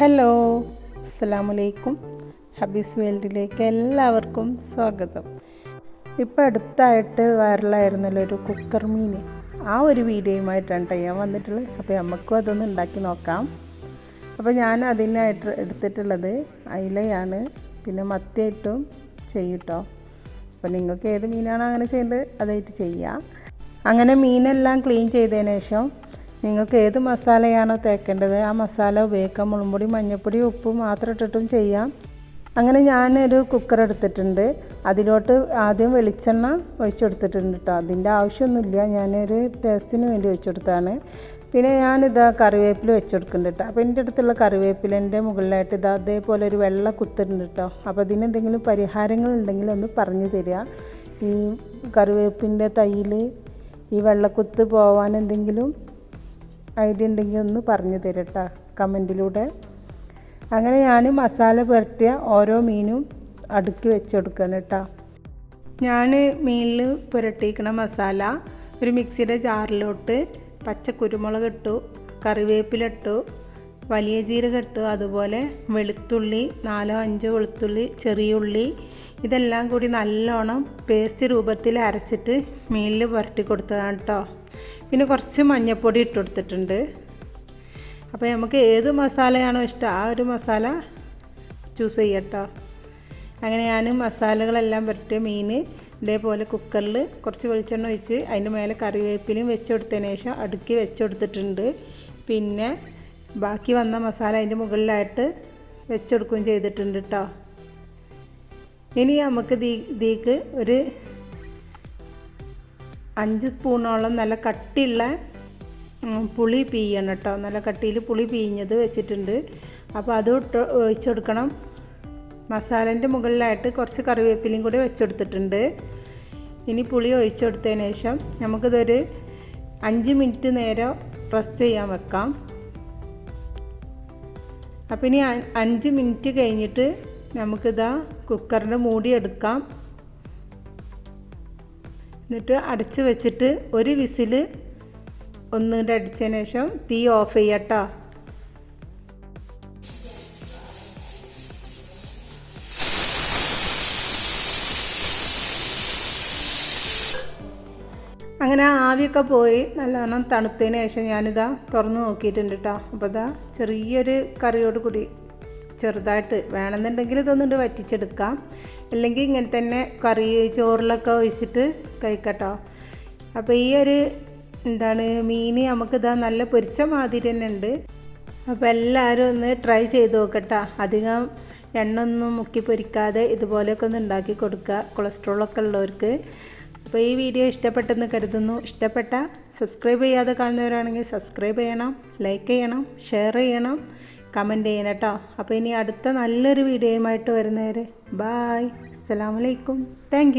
Hello അസ്സാമലൈക്കും ഹബീസ് വേൾഡിലേക്ക് എല്ലാവർക്കും സ്വാഗതം. ഇപ്പോൾ അടുത്തായിട്ട് വൈറലായിരുന്നല്ലോ ഒരു കുക്കർ മീൻ. ആ ഒരു വീഡിയോയുമായിട്ടാണ് ടൈം വന്നിട്ടുള്ളത്. അപ്പോൾ നമുക്കും അതൊന്ന് ഉണ്ടാക്കി നോക്കാം. അപ്പോൾ ഞാൻ അതിനായിട്ട് എടുത്തിട്ടുള്ളത് അയിലയാണ്. പിന്നെ മത്തിയായിട്ടും ചെയ്യൂട്ടോ അപ്പോൾ നിങ്ങൾക്ക് ഏത് മീനാണോ അങ്ങനെ ചെയ്യേണ്ടത് അതായിട്ട് ചെയ്യാം. അങ്ങനെ മീനെല്ലാം ക്ലീൻ ചെയ്തതിന് ശേഷം നിങ്ങൾക്ക് ഏത് മസാലയാണോ തേക്കേണ്ടത്? ആ മസാല ഉപയോഗിക്കാം. മുളമ്പൊടി മഞ്ഞൾപ്പൊടി ഉപ്പ് മാത്രം ഇട്ടിട്ടും ചെയ്യാം. അങ്ങനെ ഞാനൊരു കുക്കർ എടുത്തിട്ടുണ്ട്. അതിലോട്ട് ആദ്യം വെളിച്ചെണ്ണ ഒഴിച്ചെടുത്തിട്ടുണ്ട് കേട്ടോ അതിന്റെ ആവശ്യമൊന്നുമില്ല. ഞാനൊരു ടേസ്റ്റിന് വേണ്ടി ഒഴിച്ചെടുത്താണ് പിന്നെ ഞാനിതാ കറിവേപ്പില വെച്ചെടുക്കുന്നുണ്ട് കേട്ടോ അപ്പോൾ എന്റെ അടുത്തുള്ള കറിവേപ്പിലേന്റെ മുകളിലായിട്ട് ഇതാ അതേപോലെ ഒരു വെള്ള കുത്തുണ്ട് കേട്ടോ അപ്പോൾ അതിന് എന്തെങ്കിലും പരിഹാരങ്ങൾ ഉണ്ടെങ്കിൽ ഒന്ന് പറഞ്ഞു തരിക. ഈ കറിവേപ്പിന്റെ തൈയിൽ ഈ വെള്ളക്കുത്ത് പോവാൻ എന്തെങ്കിലും ഐഡിയ ഉണ്ടെങ്കിൽ ഒന്ന് പറഞ്ഞു തരട്ടോ കമന്റിലൂടെ. അങ്ങനെ ഞാൻ മസാല പുരട്ടിയ ഓരോ മീനും അടുക്കി വെച്ച് കൊടുക്കണം കേട്ടോ. ഞാൻ മീനിൽ പുരട്ടിയിരിക്കണ മസാല ഒരു മിക്സിയുടെ ജാറിലോട്ട് പച്ച കുരുമുളക് ഇട്ടു കറിവേപ്പില ഇട്ടു വലിയ ജീരകം ഇട്ടു അതുപോലെ വെളുത്തുള്ളി നാലോ അഞ്ചോ വെളുത്തുള്ളി ചെറിയ ഉള്ളി ഇതെല്ലാം കൂടി നല്ലോണം പേസ്റ്റ് രൂപത്തിൽ അരച്ചിട്ട് മീനിൽ പുരട്ടി കൊടുത്തതാണ് കേട്ടോ പിന്നെ കുറച്ച് മഞ്ഞൾപ്പൊടി ഇട്ട് കൊടുത്തിട്ടുണ്ട്. അപ്പോൾ നമുക്ക് ഏത് മസാലയാണോ ഇഷ്ടം ആ ഒരു മസാല ചൂസ് ചെയ്യട്ടോ അങ്ങനെ ഞാൻ മസാലകളെല്ലാം പുരട്ടിയ മീൻ ഇതേപോലെ കുക്കറിൽ കുറച്ച് വെളിച്ചെണ്ണ ഒഴിച്ച് അതിന്റെ മേലെ കറിവേപ്പിലയും വെച്ച് കൊടുത്തതിന് ശേഷം അടുക്കി വെച്ച് കൊടുത്തിട്ടുണ്ട്. പിന്നെ ബാക്കി വന്ന മസാല അതിന്റെ മുകളിലായിട്ട് വെച്ചെടുക്കുകയും ചെയ്തിട്ടുണ്ട് കേട്ടോ ഇനി നമുക്ക് ദീ ദീക്ക് ഒരു അഞ്ച് സ്പൂണോളം നല്ല കട്ടിയുള്ള പുളി പീയണം കേട്ടോ നല്ല കട്ടിയിൽ പുളി പീഞ്ഞത് വെച്ചിട്ടുണ്ട്. അപ്പോൾ അത് ഇട്ട് ഒഴിച്ചെടുക്കണം. മസാലേന്റെ മുകളിലായിട്ട് കുറച്ച് കറിവേപ്പിലയും കൂടി വെച്ചെടുത്തിട്ടുണ്ട്. ഇനി പുളി ഒഴിച്ചെടുത്തതിന് ശേഷം നമുക്കിതൊരു അഞ്ച് മിനിറ്റ് നേരം റെസ്റ്റ് ചെയ്യാൻ വെക്കാം. അപ്പം ഇനി അഞ്ച് മിനിറ്റ് കഴിഞ്ഞിട്ട് നമുക്കിതാ കുക്കറിന്റെ മൂടി എടുക്കാം. എന്നിട്ട് അടച്ച് വെച്ചിട്ട് ഒരു വിസിൽ ഒന്നിന്റെ അടിച്ചതിന് ശേഷം തീ ഓഫ് ചെയ്യട്ടോ. അങ്ങനെ ആവിയൊക്കെ പോയി. നല്ലവണ്ണം തണുത്തതിന് ശേഷം ഞാനിതാ തുറന്ന് നോക്കിയിട്ടുണ്ട് കേട്ടോ അപ്പോൾ ഇതാ ചെറിയൊരു കറിയോട് കൂടി ചെറുതായിട്ട് വേണമെന്നുണ്ടെങ്കിൽ ഇതൊന്നുകൊണ്ട് വറ്റിച്ചെടുക്കാം. അല്ലെങ്കിൽ ഇങ്ങനെ തന്നെ കറി ചോറിലൊക്കെ ഒഴിച്ചിട്ട് കഴിക്കട്ടോ. അപ്പോൾ ഈ ഒരു എന്താണ് മീൻ നമുക്കിതാ നല്ല പൊരിച്ച മാതിരി തന്നെ ഉണ്ട്. അപ്പോൾ എല്ലാവരും ഒന്ന് ട്രൈ ചെയ്ത് നോക്കട്ടോ. അധികം എണ്ണ ഒന്നും മുക്കി പൊരിക്കാതെ ഇതുപോലെയൊക്കെ ഒന്ന് ഉണ്ടാക്കി കൊടുക്കുക. കൊളസ്ട്രോളൊക്കെ ഉള്ളവർക്ക്. അപ്പോൾ ഈ വീഡിയോ ഇഷ്ടപ്പെട്ടെന്ന് കരുതുന്നു. ഇഷ്ടപ്പെട്ട സബ്സ്ക്രൈബ് ചെയ്യാതെ കാണുന്നവരാണെങ്കിൽ സബ്സ്ക്രൈബ് ചെയ്യണം ലൈക്ക് ചെയ്യണം ഷെയർ ചെയ്യണം കമന്റ് ചെയ്യണം കേട്ടോ. അപ്പോൾ ഇനി അടുത്ത നല്ലൊരു വീഡിയോയുമായിട്ട് വരുന്നവരെ ബായ് അസ്സാം വലൈക്കും താങ്ക്